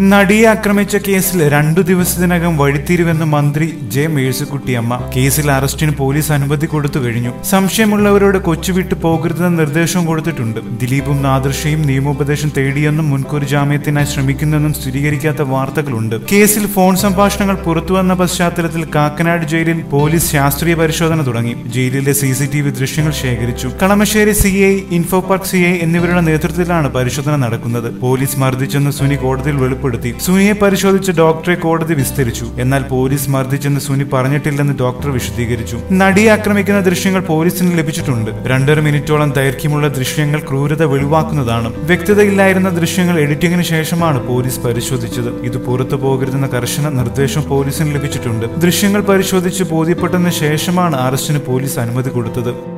നടിയെ ആക്രമിച്ച കേസിൽ രണ്ടു ദിവസത്തിനകം വഴിത്തിരിവെന്ന് മന്ത്രി ജെ മേഴ്സിക്കുട്ടിയമ്മ കേസിൽ അറസ്റ്റിന് പോലീസ് അനുമതി കൊടുത്തു കഴിഞ്ഞു. സംശയമുള്ളവരോട് കൊച്ചുവിട്ട് പോകരുതെന്ന നിർദ്ദേശവും കൊടുത്തിട്ടുണ്ട്. ദിലീപും നാദർഷയും നിയമോപദേശം തേടിയെന്നും മുൻകൂർ ജാമ്യത്തിനായി ശ്രമിക്കുന്നെന്നും സ്ഥിരീകരിക്കാത്ത വാർത്തകളുണ്ട്. കേസിൽ ഫോൺ സംഭാഷണങ്ങൾ പുറത്തുവന്ന പശ്ചാത്തലത്തിൽ കാക്കനാട് ജയിലിൽ പോലീസ് ശാസ്ത്രീയ പരിശോധന തുടങ്ങി. ജയിലിലെ സി സി ടി വി ദൃശ്യങ്ങൾ ശേഖരിച്ചു. Kalamassery C I Infopark C I എന്നിവരുടെ നേതൃത്വത്തിലാണ് പരിശോധന നടക്കുന്നത്. പോലീസ് മർദ്ദിച്ചെന്ന് സുനി കോടതിയിൽ വെളിപ്പെടുത്തി. സുനിയെ പരിശോധിച്ച ഡോക്ടറെ കോടതി വിസ്തരിച്ചു. എന്നാൽ പോലീസ് മർദ്ദിച്ചെന്ന് സുനി പറഞ്ഞിട്ടില്ലെന്ന് ഡോക്ടർ വിശദീകരിച്ചു. നടിയെ ആക്രമിക്കുന്ന ദൃശ്യങ്ങൾ പോലീസിന് ലഭിച്ചിട്ടുണ്ട്. രണ്ടര മിനിറ്റോളം ദൈർഘ്യമുള്ള ദൃശ്യങ്ങൾ ക്രൂരത വെളിവാക്കുന്നതാണ്. വ്യക്തതയില്ലായിരുന്ന ദൃശ്യങ്ങൾ എഡിറ്റിംഗിന് ശേഷമാണ് പോലീസ് പരിശോധിച്ചത്. ഇത് പുറത്തു പോകരുതെന്ന കർശന നിർദ്ദേശം പോലീസിന് ലഭിച്ചിട്ടുണ്ട്. ദൃശ്യങ്ങൾ പരിശോധിച്ച് ബോധ്യപ്പെട്ടതിന് ശേഷമാണ് അറസ്റ്റിന് പോലീസ് അനുമതി കൊടുത്തത്.